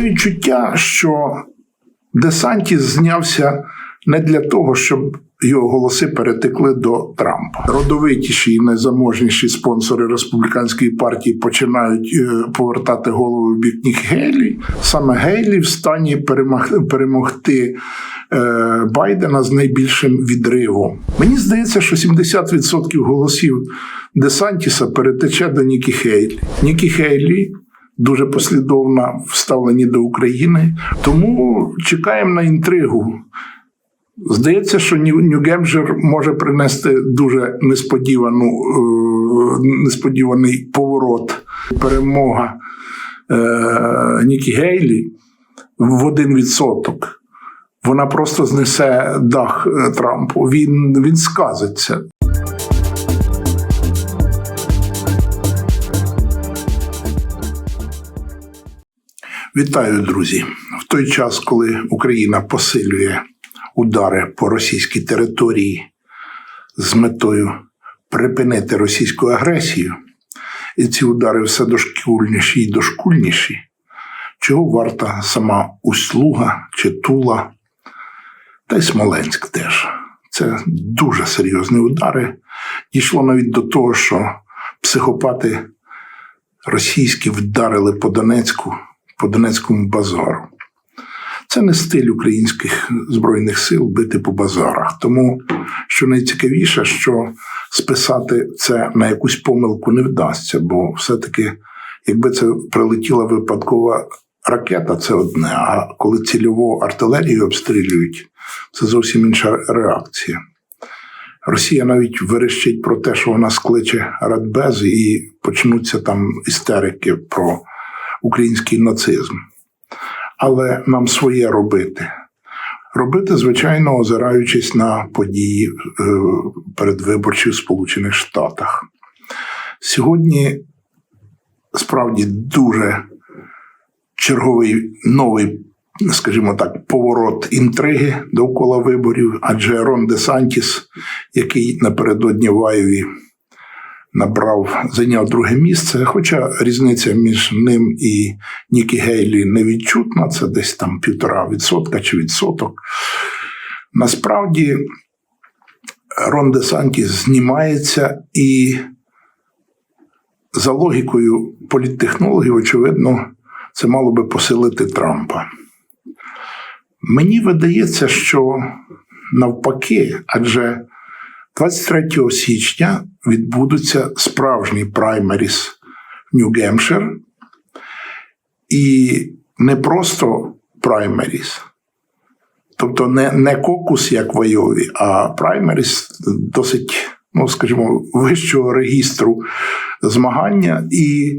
Відчуття, що Десантіс знявся не для того, щоб його голоси перетекли до Трампа. Родовитіші і найзаможніші спонсори республіканської партії починають е, повертати голову в бік Нікі Гейлі. Саме Гейлі в стані перемог- перемогти е, Байдена з найбільшим відривом. Мені здається, що 70% голосів Десантіса перетече до Нікі Хейлі. Нікі Хейлі дуже послідовна в ставленні до України. Тому чекаємо на інтригу. Здається, що Нью- Нью-Гемпшир може принести дуже несподівану, е, несподіваний поворот. Перемога е, Нікі Гейлі в один відсоток. Вона просто знесе дах е, Трампу. Він, він сказиться. Вітаю, друзі! В той час, коли Україна посилює удари по російській території з метою припинити російську агресію, і ці удари все дошкульніші і дошкульніші, чого варта сама Услуга чи Тула, та й Смоленськ теж. Це дуже серйозні удари. Дійшло навіть до того, що психопати російські вдарили по Донецьку, по Донецькому базару. Це не стиль українських збройних сил бити по базарах. Тому що найцікавіше, що списати це на якусь помилку не вдасться, бо все-таки, якби це прилетіла випадкова ракета, це одне. А коли цільову артилерію обстрілюють, це зовсім інша реакція. Росія навіть верещить про те, що вона скличе радбез, і почнуться там істерики про український нацизм. Але нам своє робити. Робити, звичайно, озираючись на події е, передвиборчі в Сполучених Штатах. Сьогодні справді дуже черговий новий, скажімо так, поворот інтриги довкола виборів, адже Рон Де Сантіс, який напередодні в Айові набрав, зайняв друге місце. Хоча різниця між ним і Нікі Гейлі невідчутна, це десь там півтора відсотка чи відсоток. Насправді Рон Де Сантіс знімається і за логікою політтехнологів, очевидно, це мало би посилити Трампа. Мені видається, що навпаки, адже 23 січня відбудуться справжні праймеріс в Нью-Гемпшир. І не просто праймеріс, тобто не, не кокус, як в Айові, а праймеріс досить, ну скажімо, вищого регістру змагання. І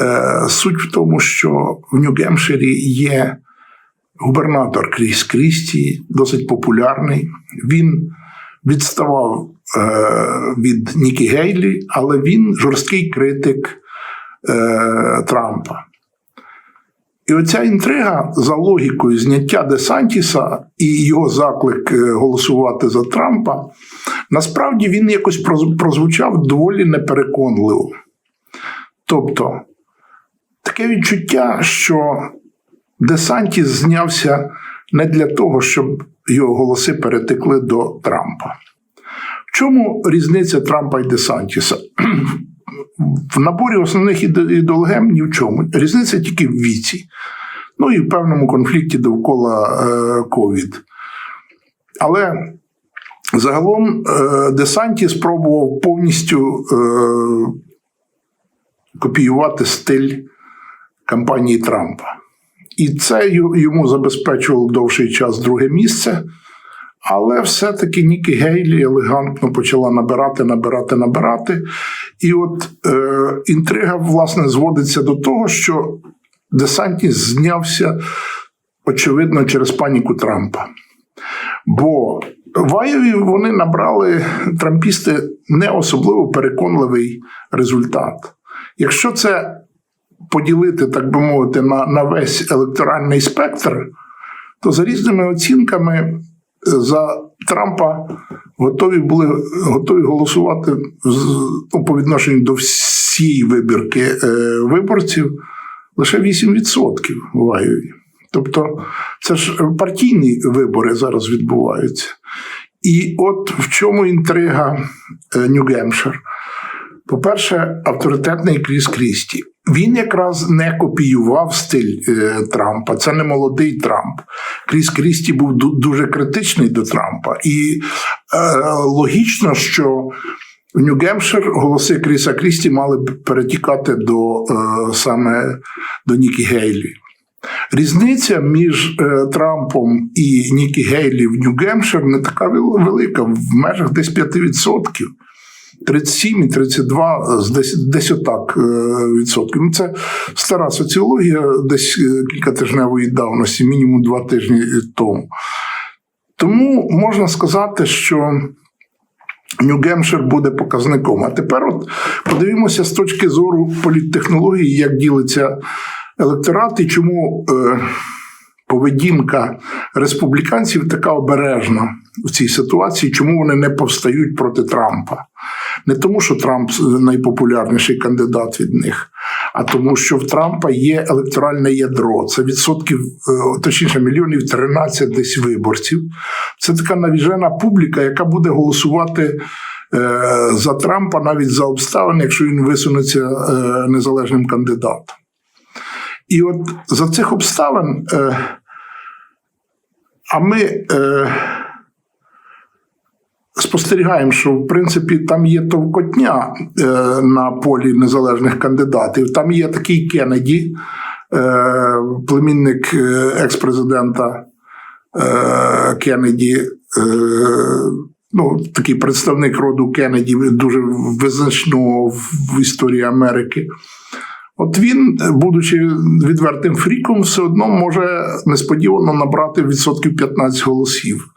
е, суть в тому, що в Нью-Гемпширі є губернатор Кріс Крісті, досить популярний. Він відставав е, від Нікі Гейлі, але він жорсткий критик е, Трампа. І оця інтрига за логікою зняття Десантіса і його заклик е, голосувати за Трампа, насправді він якось прозвучав доволі непереконливо. Тобто, таке відчуття, що Десантіс знявся не для того, щоб його голоси перетекли до Трампа. В чому різниця Трампа і Десантіса? В наборі основних іде- ідеологем ні в чому. Різниця тільки в віці. Ну і в певному конфлікті довкола е, ковід. Але загалом е, Десанті спробував повністю е, копіювати стиль кампанії Трампа. І це йому забезпечувало довший час друге місце. Але все-таки Нікі Гейлі елегантно почала набирати, набирати, набирати. І от е, інтрига, власне, зводиться до того, що Десантніс знявся, очевидно, через паніку Трампа. Бо в Айові вони набрали трампісти не особливо переконливий результат. Якщо це поділити, так би мовити, на, на весь електоральний спектр, то за різними оцінками за Трампа готові були готові голосувати ну, по відношенню до всієї вибірки е, виборців лише 8% в Айові. Тобто це ж партійні вибори зараз відбуваються. І от в чому інтрига Нью-Гемпшир. По-перше, авторитетний Кріс Крісті. Він якраз не копіював стиль е, Трампа. Це не молодий Трамп. Кріс Крісті був дуже критичний до Трампа. І е, логічно, що в Нью-Гемпшир голоси Кріса Крісті мали б перетікати до е, саме до Нікі Гейлі. Різниця між е, Трампом і Нікі Гейлі в Нью-Гемпшир не така велика, в межах десь 5%. 37 і 32, з десь, отак е, відсотків. Ну, це стара соціологія, десь е, кількатижневої давності, мінімум два тижні тому. Тому можна сказати, що Нью-Гемпшир буде показником. А тепер от подивимося з точки зору політтехнології, як ділиться електорат і чому е, поведінка республіканців така обережна в цій ситуації, чому вони не повстають проти Трампа. Не тому, що Трамп найпопулярніший кандидат від них, а тому, що в Трампа є електоральне ядро. Це відсотків, е, точніше, мільйонів 13 десь виборців. Це така навіжена публіка, яка буде голосувати е, за Трампа навіть за обставини, якщо він висунеться е, незалежним кандидатом. І от за цих обставин, а ми спостерігаємо, що в принципі там є товкотня е, на полі незалежних кандидатів. Там є такий Кеннеді, е, племінник е, екс-президента е, Кеннеді. Е, Ну, такий представник роду Кеннеді, дуже визначного в історії Америки. От він, будучи відвертим фріком, все одно може несподівано набрати відсотків 15 голосів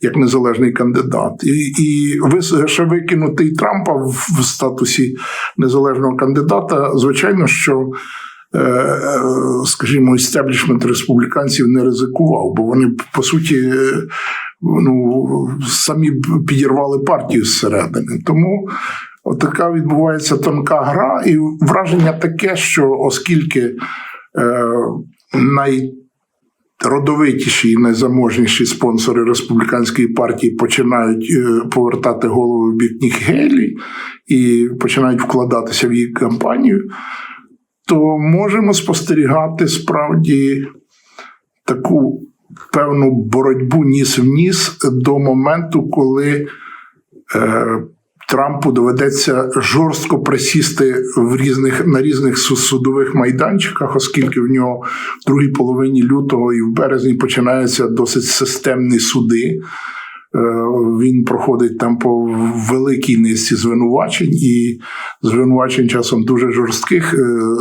як незалежний кандидат. І, і ще викинути Трампа в, статусі незалежного кандидата, звичайно, що. е, е, Скажімо, істеблішмент республіканців не ризикував, бо вони по суті е, ну, самі підірвали партію зсередини. Тому Отака відбувається тонка гра, і враження таке, що оскільки е, найродовитіші і найзаможніші спонсори республіканської партії починають е, повертати голову в бік Нікі і починають вкладатися в її кампанію, то можемо спостерігати справді таку певну боротьбу ніс в ніс до моменту, коли. Трампу доведеться жорстко присісти в різних на різних судових майданчиках, оскільки в нього в другій половині лютого і в березні починаються досить системні суди. Е, Він проходить там по великій низці звинувачень, і звинувачень часом дуже жорстких е,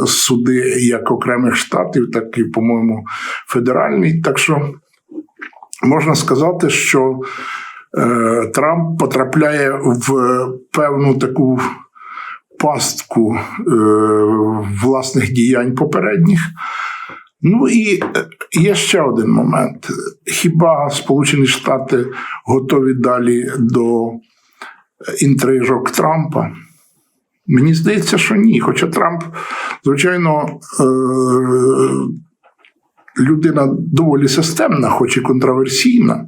суди як окремих штатів, так і, по-моєму, федеральний. Так що можна сказати, що Трамп потрапляє в певну таку пастку е, власних діянь попередніх. Ну і е, є ще один момент. Хіба Сполучені Штати готові далі до інтрижок Трампа? Мені здається, що ні. Хоча Трамп, звичайно, е, людина доволі системна, хоч і контроверсійна.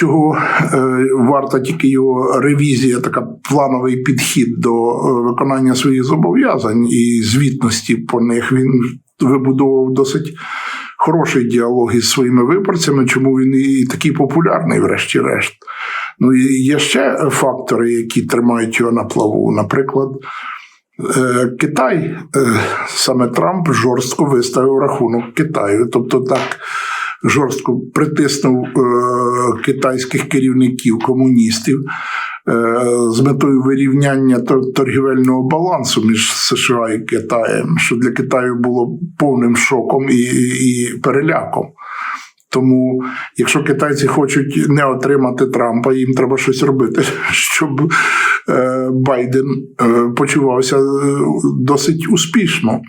Чого е, варта тільки його ревізія, така плановий підхід до е, виконання своїх зобов'язань і звітності по них. Він вибудовував досить хороший діалог із своїми виборцями, чому він і такий популярний, врешті-решт. Ну і є ще фактори, які тримають його на плаву. Наприклад, е, Китай, саме Трамп жорстко виставив рахунок Китаю. Тобто так жорстко притиснув е, китайських керівників, комуністів е, з метою вирівняння торгівельного балансу між США і Китаєм, що для Китаю було повним шоком і, і переляком. Тому, якщо китайці хочуть не отримати Трампа, їм треба щось робити, щоб е, Байден почувався досить успішно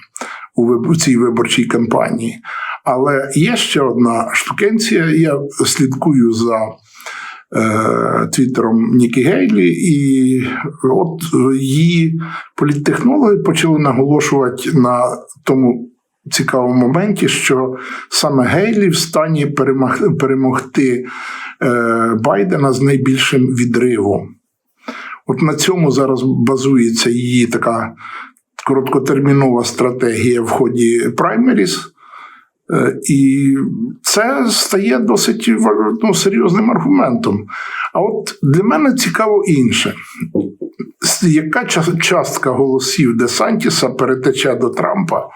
у цій виборчій кампанії. Але є ще одна штукенція. Я слідкую за е, твіттером Нікі Гейлі, і от її політтехнологи почали наголошувати на тому цікавому моменті, що саме Гейлі в стані перемог- перемогти е, Байдена з найбільшим відривом. От на цьому зараз базується її така короткотермінова стратегія в ході праймеріс. Е, І це стає досить ну, серйозним аргументом. А от для мене цікаво інше. Яка частка голосів Десантіса перетече до Трампа,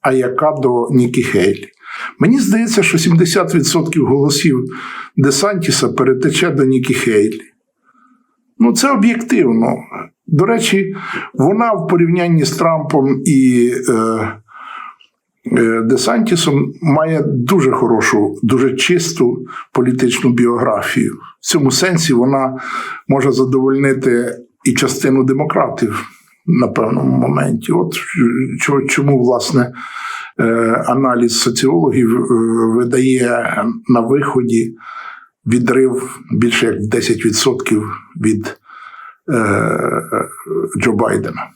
а яка до Нікі Хейлі? Мені здається, що 70% голосів Десантіса перетече до Нікі Хейлі. Ну, це об'єктивно. До речі, вона в порівнянні з Трампом і е, Десантісом має дуже хорошу, дуже чисту політичну біографію. В цьому сенсі вона може задовольнити і частину демократів на певному моменті. От чому, власне, е, аналіз соціологів е, видає на виході відрив більше як 10% від е, Джо Байдена.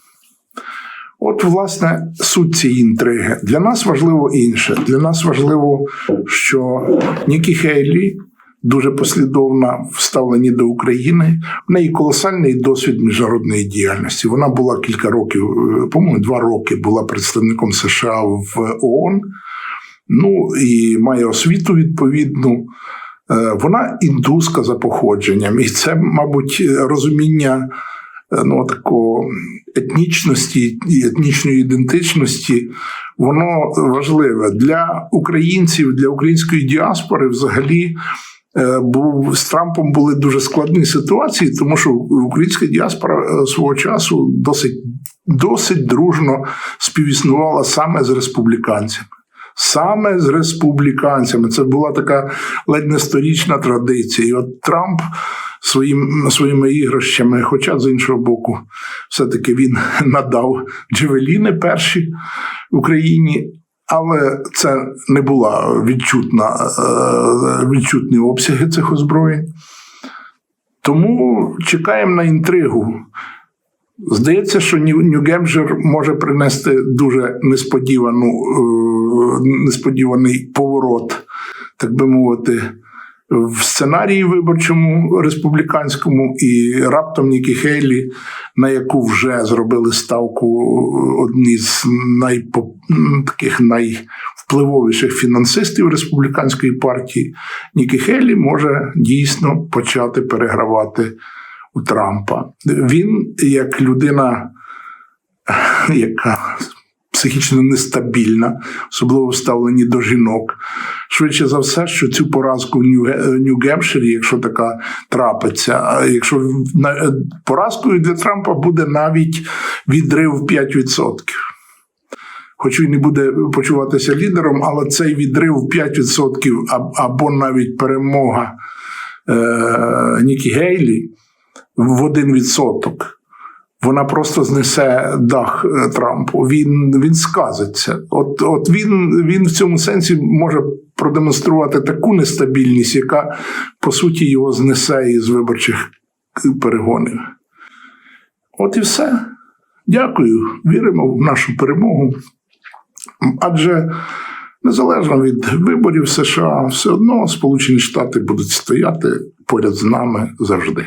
От, власне, суть цієї інтриги. Для нас важливо інше. Для нас важливо, що Нікі Хейлі дуже послідовна в ставленні до України. В неї колосальний досвід міжнародної діяльності. Вона була кілька років, е, по-моєму, два роки була представником США в ООН. Ну і має освіту відповідну. Е, Вона індуска за походженням, і це, мабуть, розуміння ну, такого етнічності і етнічної ідентичності, воно важливе для українців, для української діаспори взагалі. е, Був з Трампом були дуже складні ситуації, тому що українська діаспора е, свого часу досить, досить дружно співіснувала саме з республіканцями. Саме з республіканцями. Це була така ледь не сторічна традиція. І от Трамп своїм, своїми іграшами, хоча з іншого боку, все-таки він надав Джевеліни перші Україні. Але це не була відчутна, е, відчутні обсяги цих озброєнь. Тому чекаємо на інтригу. Здається, що Нью- Нью-Гемпшир може принести дуже несподівану, е, несподіваний поворот, так би мовити, в сценарії виборчому республіканському, і раптом Нікі Хейлі, на яку вже зробили ставку одні з найпоп... таких найвпливовіших фінансистів республіканської партії, Нікі Хейлі може дійсно почати перегравати у Трампа. Він як людина, яка психічно нестабільна, особливо в ставленні до жінок. Швидше за все, що цю поразку в Нью- Нью-Гемпширі, якщо така трапиться, якщо поразкою для Трампа буде навіть відрив в 5%. Хоч він не буде почуватися лідером, але цей відрив в 5% аб- або навіть перемога е, Нікі Гейлі в 1%. Вона просто знесе дах е, Трампу. Він, він сказиться. От, от він, він в цьому сенсі може продемонструвати таку нестабільність, яка по суті його знесе із виборчих перегонів. От і все. Дякую. Віримо в нашу перемогу. Адже незалежно від виборів США, все одно Сполучені Штати будуть стояти поряд з нами завжди.